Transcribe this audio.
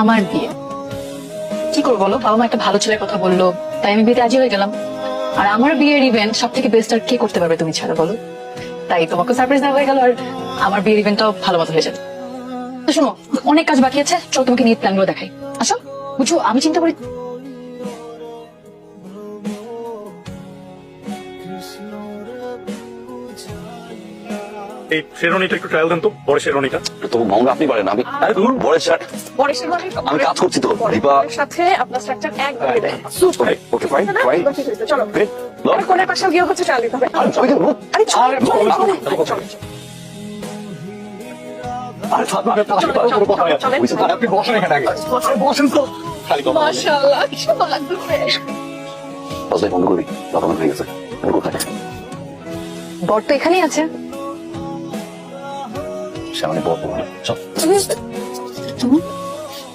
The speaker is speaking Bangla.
আমার বিয়ে। কি করব বলো? বাবা মা একটা ভালো ছেলের কথা বলল, তাই আমি বিয়েতে রাজি হয়ে গেলাম। আর আমার বিয়ের ইভেন্ট সব থেকে বেস্ট আর কে করতে পারবে তুমি ছাড়া বলো? তাই তোমাকে সারপ্রাইজ দেওয়া হয়ে গেল আর আমার বিয়ের ইভেন্টটাও ভালো মতো হয়ে যাবে। তো শোনো, অনেক কাজ বাকি আছে, চলো তোমাকে নিয়ে প্ল্যানগুলো দেখাই। আসো, বুঝছ? আমি চিন্তা করি এই শেরওয়ানিটা একটু ট্রায়াল দেন তো বড় শেরওয়ানিটা। তবু মহঙ্গা আপনি পারেন আমি আরে দূর বড় শার্ট পরের শেরওয়ানি আমি কাজ করছি তো। দীপা সাথে আপনার স্ট্রাকচার দেয়। Okay fine? ফাইন চলো। কোণের পাশেও গিয়ে হচ্ছে ট্রায়াল দিতে হবে? আরে. আরে চলো, আরে, চলো, চলো, চলো, চলো, চলো, আরে ফাতমা আপনি চলো, চলো, চলো, চলো। বুঝতে পারছি, আপনি বসেন এখানে আগে বসেন তো। খালি কথা। মাশাআল্লাহ কি হয়ে গেছে। কোথায়? বর তো এখানেই আছে। সামনে বড় চল।